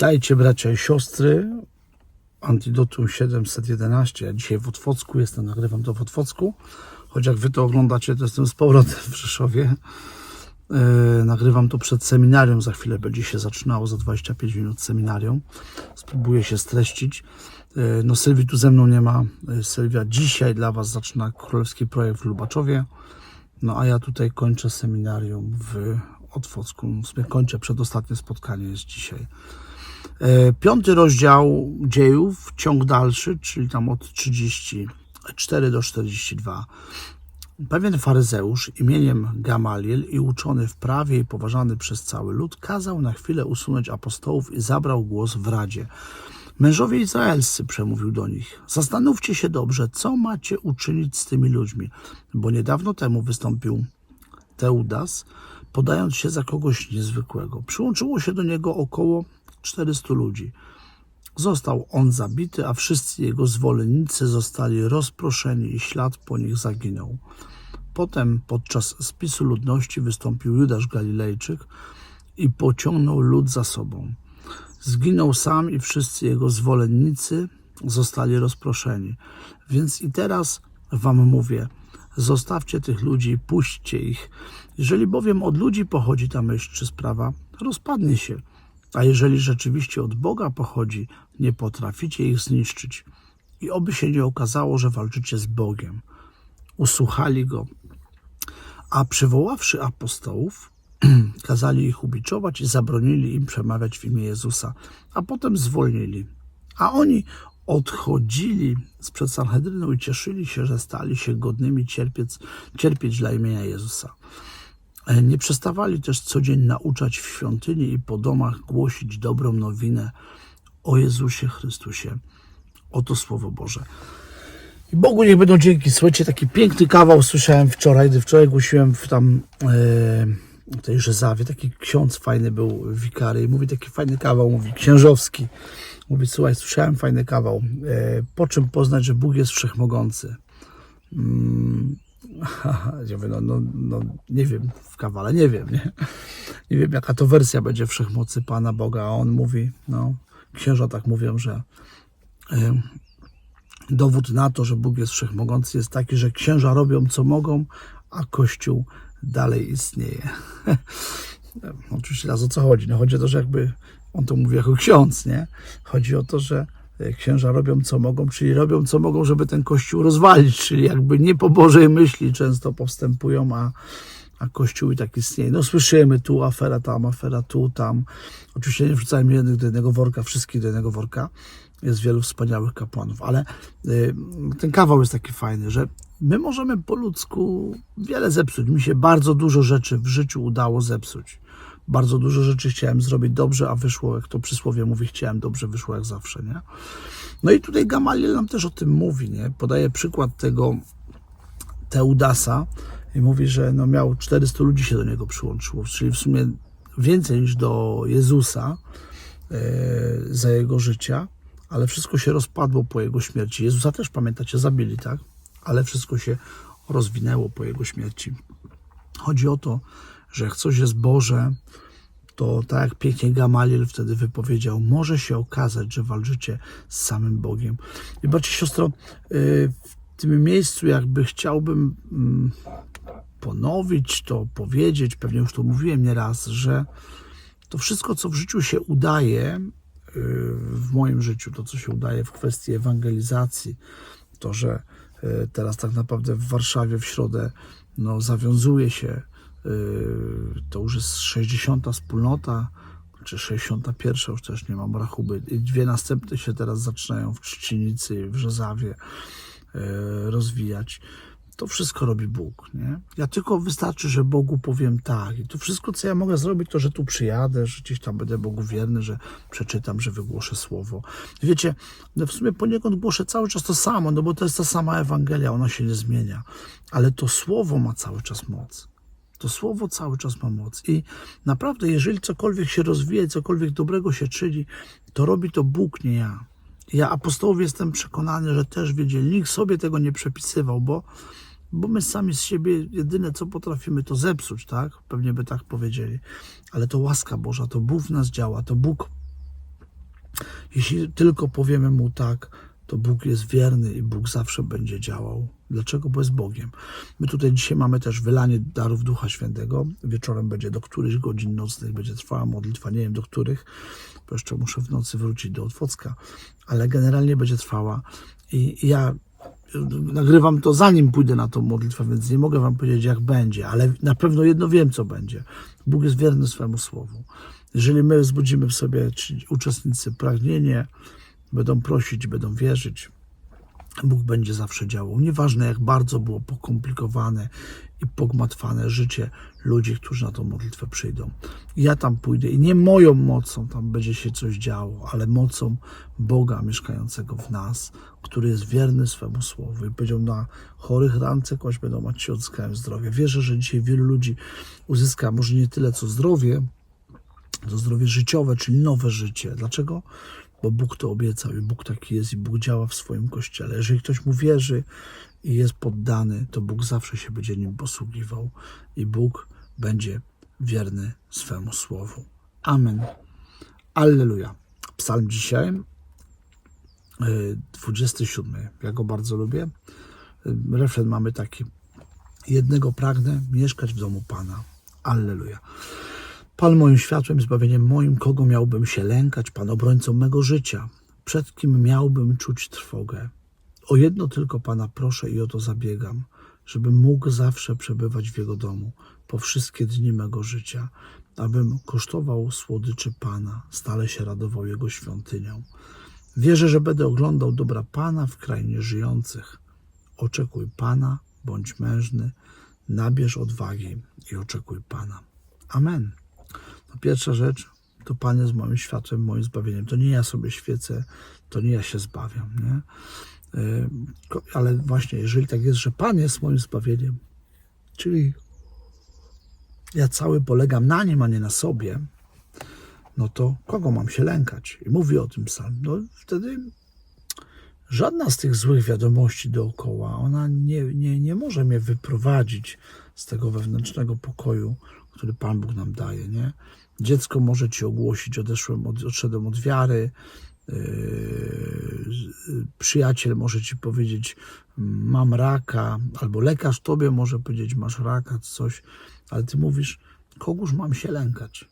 Witajcie bracia i siostry. Antidotum 711. Ja dzisiaj w Otwocku jestem, nagrywam to w Otwocku. Choć jak wy to oglądacie, to jestem z powrotem w Rzeszowie. E, nagrywam to przed seminarium. Za chwilę będzie się zaczynało, za 25 minut seminarium. Spróbuję się streścić. E, no Sylwii tu ze mną nie ma. E, Sylwia dzisiaj dla was zaczyna królewski projekt w Lubaczowie. No a ja tutaj kończę seminarium w Otwocku. W sumie kończę, przedostatnie spotkanie jest dzisiaj. E, Piąty rozdział dziejów, ciąg dalszy, czyli tam od 34 do 42. Pewien faryzeusz imieniem Gamaliel i uczony w prawie i poważany przez cały lud kazał na chwilę usunąć apostołów i zabrał głos w radzie. Mężowie izraelscy, przemówił do nich, zastanówcie się dobrze, co macie uczynić z tymi ludźmi, bo niedawno temu wystąpił Teudas, podając się za kogoś niezwykłego. Przyłączyło się do niego około 400 ludzi. Został on zabity, a wszyscy jego zwolennicy zostali rozproszeni i ślad po nich zaginął. Potem podczas spisu ludności wystąpił Judasz Galilejczyk i pociągnął lud za sobą. Zginął sam i wszyscy jego zwolennicy zostali rozproszeni. Więc i teraz wam mówię, zostawcie tych ludzi puśćcie ich. Jeżeli bowiem od ludzi pochodzi ta myśl czy sprawa, rozpadnie się. A jeżeli rzeczywiście od Boga pochodzi, nie potraficie ich zniszczyć. I oby się nie okazało, że walczycie z Bogiem. Usłuchali go. A przywoławszy apostołów, kazali ich ubiczować i zabronili im przemawiać w imię Jezusa, a potem zwolnili. A oni odchodzili sprzed Sanhedrynu i cieszyli się, że stali się godnymi cierpiec, cierpieć dla imienia Jezusa. E, Nie przestawali też co dzień nauczać w świątyni i po domach głosić dobrą nowinę o Jezusie Chrystusie. Oto Słowo Boże. I Bogu niech będą dzięki. Słuchajcie, taki piękny kawał słyszałem wczoraj, gdy wczoraj głosiłem w tam e, w tej Rzezawie. Taki ksiądz fajny był, wikary. I mówi taki fajny kawał, mówi księżowski. Mówi, słuchaj, słyszałem fajny kawał. E, po czym poznać, że Bóg jest wszechmogący? Mm, ja mówię, no, no, no, nie wiem, w kawale nie wiem, nie? Nie wiem, jaka to wersja będzie wszechmocy Pana Boga, a on mówi, no, księża tak mówią, że e, dowód na to, że Bóg jest wszechmogący jest taki, że księża robią co mogą, a Kościół dalej istnieje. Oczywiście teraz o co chodzi? No chodzi o to, że jakby on to mówi jako ksiądz, nie? Chodzi o to, że księża robią co mogą, czyli robią co mogą, żeby ten kościół rozwalić, czyli jakby nie po Bożej myśli często powstępują, a, a kościół i tak istnieje. No słyszymy tu afera tam, afera tu, tam. Oczywiście nie wrzucajmy jednych do jednego worka, wszystkich do jednego worka. Jest wielu wspaniałych kapłanów, ale y, ten kawał jest taki fajny, że my możemy po ludzku wiele zepsuć. Mi się bardzo dużo rzeczy w życiu udało zepsuć. Bardzo dużo rzeczy chciałem zrobić dobrze, a wyszło, jak to przysłowie mówi, chciałem dobrze, wyszło jak zawsze, nie? No i tutaj Gamaliel nam też o tym mówi, nie? Podaje przykład tego Teudasa i mówi, że no miał 400 ludzi się do niego przyłączyło, czyli w sumie więcej niż do Jezusa e, za jego życia, ale wszystko się rozpadło po jego śmierci. Jezusa też, pamiętacie, zabili, tak? Ale wszystko się rozwinęło po jego śmierci. Chodzi o to, że jak coś jest Boże, to tak jak pięknie Gamaliel wtedy wypowiedział, może się okazać, że walczycie z samym Bogiem. I bracie, siostro, yy, w tym miejscu jakby chciałbym mm, ponowić to, powiedzieć, pewnie już to mówiłem nieraz, że to wszystko, co w życiu się udaje, yy, w moim życiu, to co się udaje w kwestii ewangelizacji, to, że yy, teraz tak naprawdę w Warszawie w środę no, zawiązuje się to już jest 60 wspólnota, czy 61, już też nie mam rachuby. Dwie następne się teraz zaczynają w Trzcinicy, w Rzezawie yy, rozwijać. To wszystko robi Bóg, nie? Ja tylko wystarczy, że Bogu powiem tak. I to wszystko, co ja mogę zrobić, to, że tu przyjadę, że gdzieś tam będę Bogu wierny, że przeczytam, że wygłoszę słowo. Wiecie, no w sumie poniekąd głoszę cały czas to samo, no bo to jest ta sama Ewangelia, ona się nie zmienia. Ale to słowo ma cały czas moc. To słowo cały czas ma moc. I naprawdę, jeżeli cokolwiek się rozwija, cokolwiek dobrego się czyni, to robi to Bóg, nie ja. Ja apostołowie jestem przekonany, że też wiedzieli. Nikt sobie tego nie przepisywał, bo, bo my sami z siebie jedyne, co potrafimy, to zepsuć, tak? Pewnie by tak powiedzieli. Ale to łaska Boża, to Bóg w nas działa, to Bóg Jeśli tylko powiemy mu tak, to Bóg jest wierny i Bóg zawsze będzie działał. Dlaczego? Bo jest Bogiem. My tutaj dzisiaj mamy też wylanie darów Ducha Świętego. Wieczorem będzie do którychś godzin nocnych będzie trwała modlitwa, nie wiem do których, bo jeszcze muszę w nocy wrócić do Otwocka, ale generalnie będzie trwała. I ja nagrywam to zanim pójdę na tą modlitwę, więc nie mogę wam powiedzieć jak będzie, ale na pewno jedno wiem co będzie. Bóg jest wierny swemu słowu. Jeżeli my wzbudzimy w sobie, uczestnicy, pragnienie, będą prosić, będą wierzyć, Bóg będzie zawsze działał. Nieważne jak bardzo było pokomplikowane i pogmatwane życie ludzi, którzy na tą modlitwę przyjdą. Ja tam pójdę i nie moją mocą tam będzie się coś działo, ale mocą Boga mieszkającego w nas, który jest wierny swemu słowu i powiedział na chorych rance kość będą mać się odzyskają zdrowie. Wierzę, że dzisiaj wielu ludzi uzyska może nie tyle co zdrowie, to zdrowie życiowe, czyli nowe życie. Dlaczego? Bo Bóg to obiecał i Bóg taki jest i Bóg działa w swoim kościele. Jeżeli ktoś mu wierzy i jest poddany, to Bóg zawsze się będzie nim posługiwał i Bóg będzie wierny swemu słowu. Amen. Alleluja. Psalm dzisiaj, y, 27. Ja go bardzo lubię. Y, Refren mamy taki. Jednego pragnę mieszkać w domu Pana. Alleluja. Pan moim światłem, zbawieniem moim, kogo miałbym się lękać, Pan obrońcą mego życia, przed kim miałbym czuć trwogę. O jedno tylko Pana proszę i o to zabiegam, żebym mógł zawsze przebywać w Jego domu po wszystkie dni mego życia, abym kosztował słodyczy Pana, stale się radował Jego świątynią. Wierzę, że będę oglądał dobra Pana w krainie żyjących. Oczekuj Pana, bądź mężny, nabierz odwagi i oczekuj Pana. Amen. Pierwsza rzecz, to Pan jest moim światłem, moim zbawieniem. To nie ja sobie świecę, to nie ja się zbawiam, nie? Ko- Ale właśnie, jeżeli tak jest, że Pan jest moim zbawieniem, czyli ja cały polegam na Nim, a nie na sobie, no to kogo mam się lękać? I mówi o tym psalm. No wtedy żadna z tych złych wiadomości dookoła, ona nie, nie, nie może mnie wyprowadzić z tego wewnętrznego pokoju, który Pan Bóg nam daje, nie? Dziecko może ci ogłosić, odeszłem od, odszedłem od wiary, yy, przyjaciel może ci powiedzieć, mam raka, albo lekarz tobie może powiedzieć, masz raka, coś, ale ty mówisz, kogóż mam się lękać?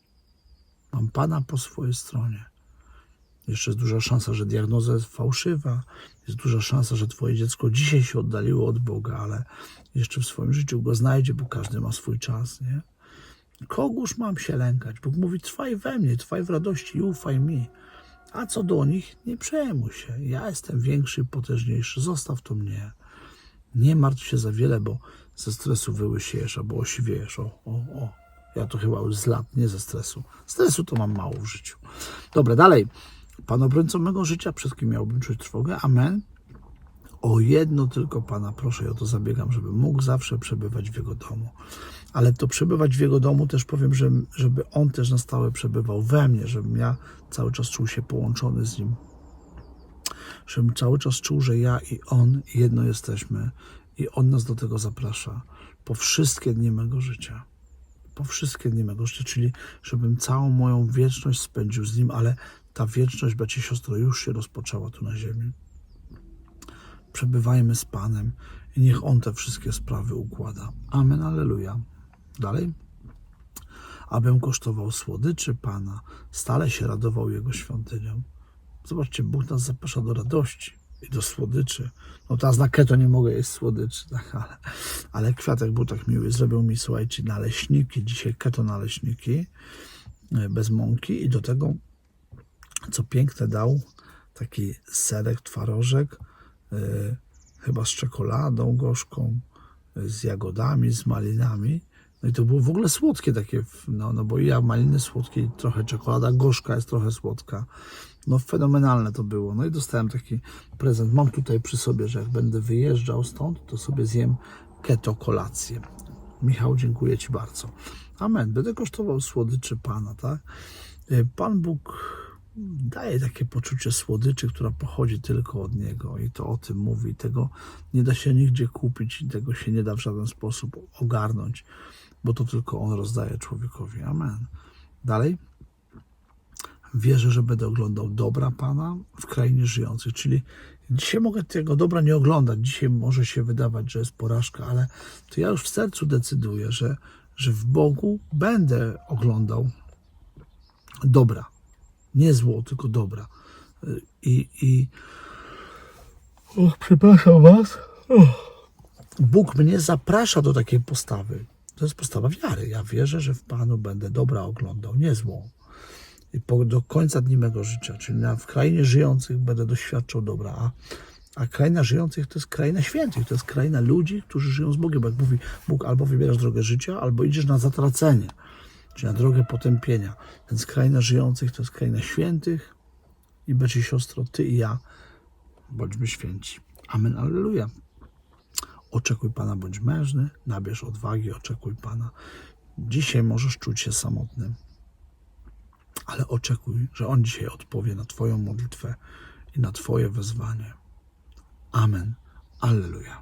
Mam Pana po swojej stronie. Jeszcze jest duża szansa, że diagnoza jest fałszywa. Jest duża szansa, że Twoje dziecko dzisiaj się oddaliło od Boga, ale jeszcze w swoim życiu go znajdzie, bo każdy ma swój czas, nie? Kogóż mam się lękać? Bóg mówi, trwaj we mnie, trwaj w radości i ufaj mi. A co do nich, nie przejmuj się. Ja jestem większy, potężniejszy. Zostaw to mnie. Nie martw się za wiele, bo ze stresu wyłysiejesz albo osiwiejesz. O, o, o. Ja to chyba już z lat, nie ze stresu. Stresu to mam mało w życiu. Dobra, dalej. Pan obrońcą mego życia, przed kim miałbym czuć trwogę? Amen. O jedno tylko Pana proszę i o to zabiegam, żeby mógł zawsze przebywać w Jego domu. Ale to przebywać w Jego domu też powiem, że, żeby On też na stałe przebywał we mnie, żebym ja cały czas czuł się połączony z Nim. Żebym cały czas czuł, że ja i On jedno jesteśmy i On nas do tego zaprasza po wszystkie dni mego życia. Po wszystkie dni mego życia, czyli żebym całą moją wieczność spędził z Nim, ale ta wieczność, bracie siostro, już się rozpoczęła tu na ziemi przebywajmy z Panem i niech On te wszystkie sprawy układa. Amen, aleluja. Dalej. Abym kosztował słodyczy Pana, stale się radował Jego świątynią. Zobaczcie, Bóg nas zaprasza do radości i do słodyczy. No teraz na keto nie mogę jeść słodyczy, tak, ale, ale kwiatek był tak miły. Zrobił mi, słuchajcie, naleśniki, dzisiaj keto naleśniki, e, bez mąki i do tego, co piękne dał, taki serek, twarożek, e, chyba z czekoladą gorzką, e, z jagodami, z malinami. No i to było w ogóle słodkie takie, no, no bo ja maliny słodkie, i trochę czekolada gorzka jest trochę słodka. No fenomenalne to było. No i dostałem taki prezent. Mam tutaj przy sobie, że jak będę wyjeżdżał stąd, to sobie zjem keto kolację. Michał, dziękuję Ci bardzo. Amen. Będę kosztował słodyczy Pana, tak? E, Pan Bóg daje takie poczucie słodyczy, która pochodzi tylko od Niego i to o tym mówi. Tego nie da się nigdzie kupić i tego się nie da w żaden sposób ogarnąć, bo to tylko On rozdaje człowiekowi. Amen. Dalej. Wierzę, że będę oglądał dobra Pana w krainie żyjących. Czyli dzisiaj mogę tego dobra nie oglądać. Dzisiaj może się wydawać, że jest porażka, ale to ja już w sercu decyduję, że, że w Bogu będę oglądał dobra. Nie zło, tylko dobra. I, i Och, przepraszam was. Bóg mnie zaprasza do takiej postawy. To jest postawa wiary. Ja wierzę, że w Panu będę dobra oglądał, nie złą. I po, do końca dni mego życia, czyli na, w krainie żyjących będę doświadczał dobra. A, a kraina żyjących to jest kraina świętych, to jest kraina ludzi, którzy żyją z Bogiem. Bo jak mówi Bóg, albo wybierasz drogę życia, albo idziesz na zatracenie, na drogę potępienia. Więc kraina żyjących to jest kraina świętych i bracie i siostro, ty i ja bądźmy święci. Amen, alleluja. Oczekuj Pana, bądź mężny, nabierz odwagi, oczekuj Pana. Dzisiaj możesz czuć się samotnym, ale oczekuj, że On dzisiaj odpowie na Twoją modlitwę i na Twoje wezwanie. Amen, alleluja.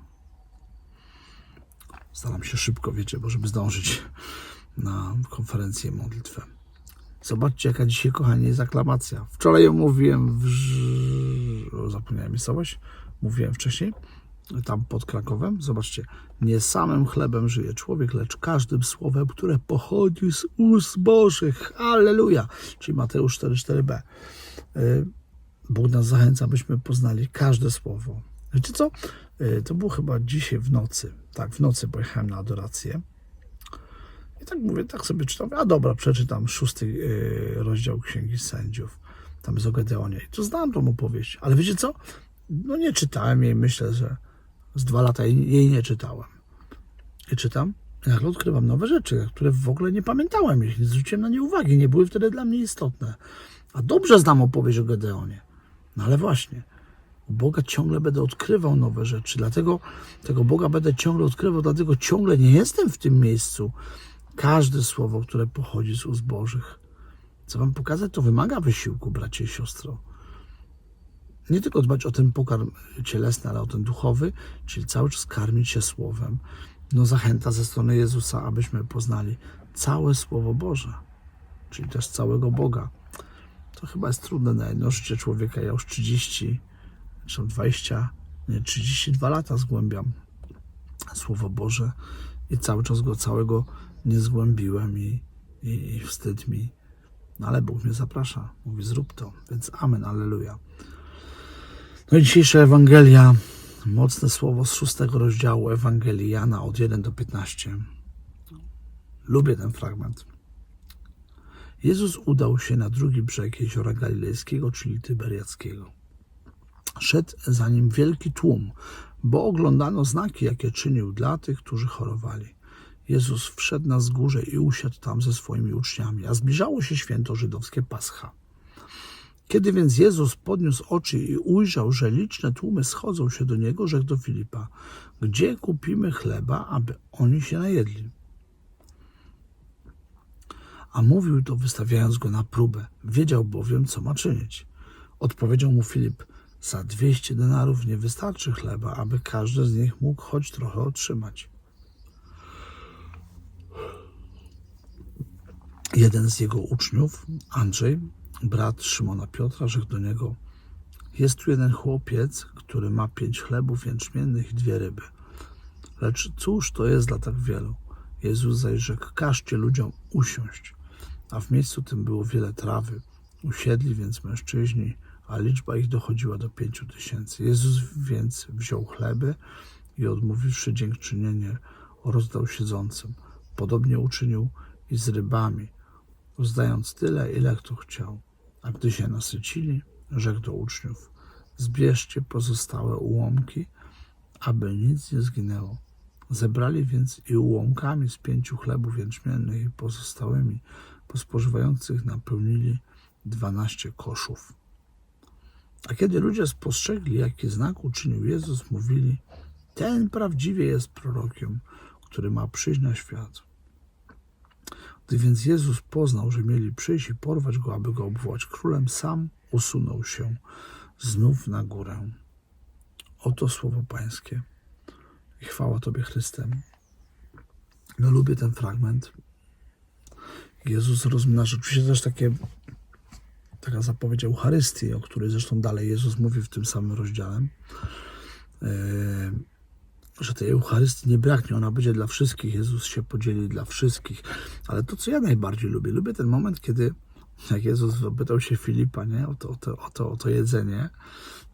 Staram się szybko, wiecie, bo żeby zdążyć na konferencję modlitwę. Zobaczcie, jaka dzisiaj, kochani, jest aklamacja. Wczoraj ją mówiłem w... Zapomniałem miejscowość. Mówiłem wcześniej, tam pod Krakowem. Zobaczcie, nie samym chlebem żyje człowiek, lecz każdym słowem, które pochodzi z ust Bożych. Halleluja! Czyli Mateusz 4,4b. Y, Bóg nas zachęca, byśmy poznali każde słowo. Wiecie co? Y, To było chyba dzisiaj w nocy. Tak, w nocy pojechałem na adorację. Tak mówię, tak sobie czytam, a dobra, przeczytam szósty yy, rozdział Księgi Sędziów. Tam jest o Gedeonie. I to znam tą opowieść. Ale wiecie co? No nie czytałem jej, myślę, że z dwa lata jej, nie czytałem. I czytam, i nagle odkrywam nowe rzeczy, które w ogóle nie pamiętałem nie zwróciłem na nie uwagi, nie były wtedy dla mnie istotne. A dobrze znam opowieść o Gedeonie. No ale właśnie, u Boga ciągle będę odkrywał nowe rzeczy, dlatego tego Boga będę ciągle odkrywał, dlatego ciągle nie jestem w tym miejscu. Każde słowo, które pochodzi z ust Bożych, co wam pokazać, to wymaga wysiłku, bracie i siostro. Nie tylko dbać o ten pokarm cielesny, ale o ten duchowy, czyli cały czas karmić się słowem. No zachęta ze strony Jezusa, abyśmy poznali całe Słowo Boże, czyli też całego Boga. To chyba jest trudne na jedno życie człowieka. Ja już 30, czy 20, nie, 32 lata zgłębiam Słowo Boże i cały czas go całego nie zgłębiłem i, i, i wstyd mi. No ale Bóg mnie zaprasza, mówi zrób to, więc amen, alleluja. No i dzisiejsza Ewangelia, mocne słowo z szóstego rozdziału Ewangelii Jana od 1 do 15. Lubię ten fragment. Jezus udał się na drugi brzeg jeziora galilejskiego, czyli Tyberiackiego. Szedł za nim wielki tłum, bo oglądano znaki, jakie czynił dla tych, którzy chorowali. Jezus wszedł na wzgórze i usiadł tam ze swoimi uczniami, a zbliżało się święto żydowskie Pascha. Kiedy więc Jezus podniósł oczy i ujrzał, że liczne tłumy schodzą się do Niego, rzekł do Filipa, gdzie kupimy chleba, aby oni się najedli? A mówił to wystawiając go na próbę, wiedział bowiem, co ma czynić. Odpowiedział mu Filip, za dwieście denarów nie wystarczy chleba, aby każdy z nich mógł choć trochę otrzymać. Jeden z jego uczniów, Andrzej, brat Szymona Piotra, rzekł do niego: Jest tu jeden chłopiec, który ma pięć chlebów jęczmiennych i dwie ryby. Lecz cóż to jest dla tak wielu? Jezus zaś rzekł: Każcie ludziom usiąść. A w miejscu tym było wiele trawy. Usiedli więc mężczyźni, a liczba ich dochodziła do pięciu tysięcy. Jezus więc wziął chleby i odmówiwszy dziękczynienie, rozdał siedzącym. Podobnie uczynił i z rybami rozdając tyle, ile kto chciał. A gdy się nasycili, rzekł do uczniów: Zbierzcie pozostałe ułomki, aby nic nie zginęło. Zebrali więc i ułomkami z pięciu chlebów jęczmiennych i pozostałymi po spożywających napełnili dwanaście koszów. A kiedy ludzie spostrzegli, jaki znak uczynił Jezus, mówili: Ten prawdziwie jest prorokiem, który ma przyjść na świat. Gdy więc Jezus poznał, że mieli przyjść i porwać go, aby go obwołać królem, sam usunął się znów na górę. Oto słowo Pańskie. I chwała Tobie, Chryste. No, lubię ten fragment. Jezus rozmnaża. Oczywiście też takie, taka zapowiedź Eucharystii, o której zresztą dalej Jezus mówi w tym samym rozdziale, e, że tej Eucharystii nie braknie, ona będzie dla wszystkich, Jezus się podzieli dla wszystkich. Ale to, co ja najbardziej lubię, lubię ten moment, kiedy jak Jezus zapytał się Filipa nie, o, to, o, to, o, to, o to jedzenie,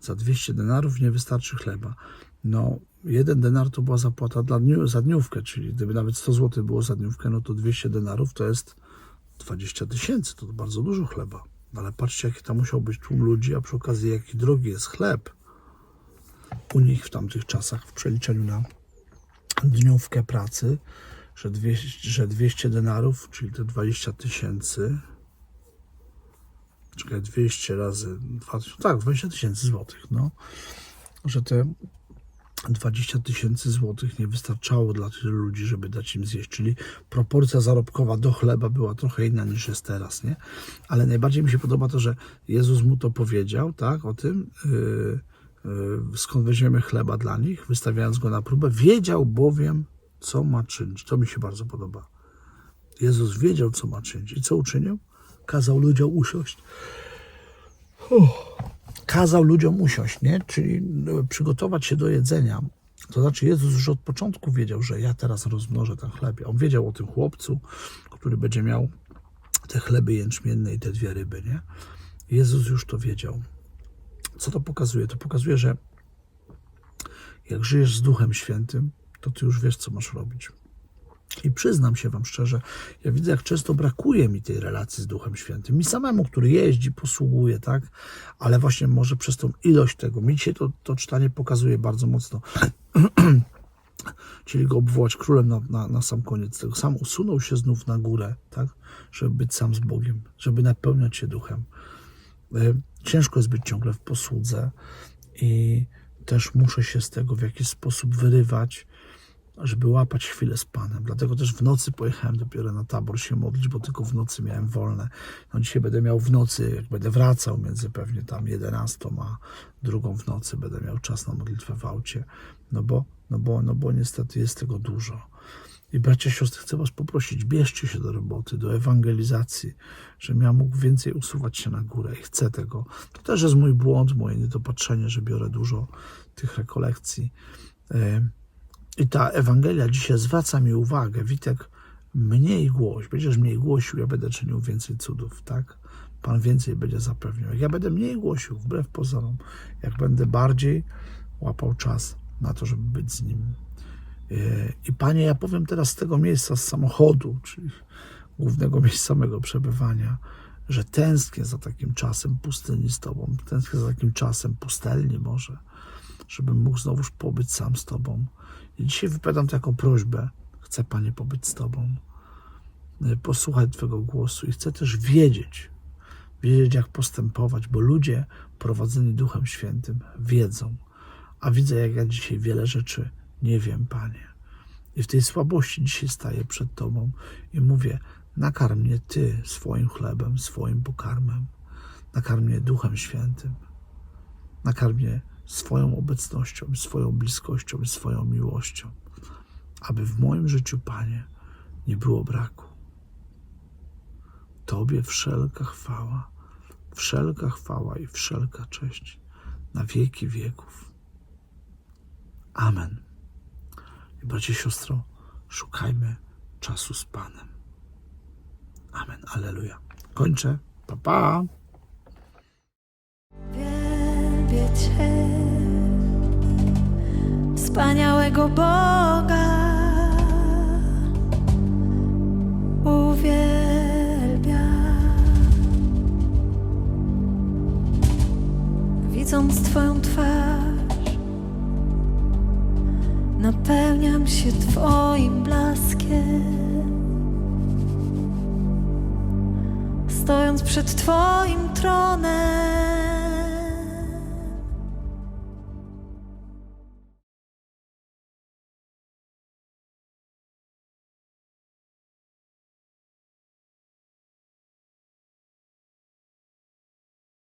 za 200 denarów nie wystarczy chleba. No, jeden denar to była zapłata dla dniu, za dniówkę, czyli gdyby nawet 100 zł było za dniówkę, no to 200 denarów to jest 20 tysięcy, to bardzo dużo chleba. Ale patrzcie, jaki tam musiał być tłum ludzi, a przy okazji jaki drogi jest chleb u nich w tamtych czasach w przeliczeniu na dniówkę pracy, że 200, że 200 denarów, czyli te 20 tysięcy, czekaj, 200 razy 2, tak, 20 tysięcy złotych, no, że te 20 tysięcy złotych nie wystarczało dla tych ludzi, żeby dać im zjeść, czyli proporcja zarobkowa do chleba była trochę inna niż jest teraz, nie? Ale najbardziej mi się podoba to, że Jezus mu to powiedział, tak, o tym, yy, skąd weźmiemy chleba dla nich, wystawiając go na próbę, wiedział bowiem, co ma czynić. To mi się bardzo podoba. Jezus wiedział, co ma czynić. I co uczynił? Kazał ludziom usiąść. Kazał ludziom usiąść, nie? Czyli e, przygotować się do jedzenia. To znaczy, Jezus już od początku wiedział, że ja teraz rozmnożę ten chleb. On wiedział o tym chłopcu, który będzie miał te chleby jęczmienne i te dwie ryby, nie? Jezus już to wiedział. Co to pokazuje? To pokazuje, że jak żyjesz z Duchem Świętym, to ty już wiesz, co masz robić. I przyznam się Wam szczerze, ja widzę, jak często brakuje mi tej relacji z Duchem Świętym. Mi samemu, który jeździ, posługuje, tak? Ale właśnie może przez tą ilość tego. Mi dzisiaj to, to czytanie pokazuje bardzo mocno. Czyli go obwołać królem na, na, na sam koniec tego. Sam usunął się znów na górę, tak? Żeby być sam z Bogiem, żeby napełniać się Duchem. Ciężko jest być ciągle w posłudze i też muszę się z tego w jakiś sposób wyrywać, żeby łapać chwilę z Panem. Dlatego też w nocy pojechałem dopiero na tabor się modlić, bo tylko w nocy miałem wolne. No dzisiaj będę miał w nocy, jak będę wracał między pewnie tam 11 a drugą w nocy, będę miał czas na modlitwę w aucie. No bo, no bo, no bo niestety jest tego dużo. I bracia, siostry, chcę Was poprosić, bierzcie się do roboty, do ewangelizacji, żebym ja mógł więcej usuwać się na górę i chcę tego. To też jest mój błąd, moje niedopatrzenie, że biorę dużo tych rekolekcji. I ta Ewangelia dzisiaj zwraca mi uwagę, Witek, mniej głoś, będziesz mniej głosił, ja będę czynił więcej cudów, tak? Pan więcej będzie zapewniał. Jak ja będę mniej głosił, wbrew pozorom, jak będę bardziej łapał czas na to, żeby być z Nim. Yy, I Panie, ja powiem teraz z tego miejsca, z samochodu, czyli głównego miejsca mego przebywania, że tęsknię za takim czasem pustyni z Tobą, tęsknię za takim czasem pustelni może, żebym mógł znowuż pobyć sam z Tobą. I dzisiaj wypowiadam taką prośbę. Chcę, Panie, pobyć z Tobą, y, posłuchać Twojego głosu i chcę też wiedzieć, wiedzieć, jak postępować, bo ludzie prowadzeni Duchem Świętym wiedzą, a widzę, jak ja dzisiaj wiele rzeczy nie wiem, Panie. I w tej słabości dzisiaj staję przed Tobą i mówię, nakarm mnie Ty swoim chlebem, swoim pokarmem, nakarm mnie Duchem Świętym, nakarm mnie swoją obecnością, swoją bliskością swoją miłością, aby w moim życiu, Panie, nie było braku. Tobie wszelka chwała, wszelka chwała i wszelka cześć na wieki wieków. Amen. I bracie, siostro, szukajmy czasu z Panem. Amen. Aleluja. Kończę. Pa, pa. Wielbię Cię, wspaniałego Boga. Się Twoim blaskiem. Stojąc przed Twoim tronem,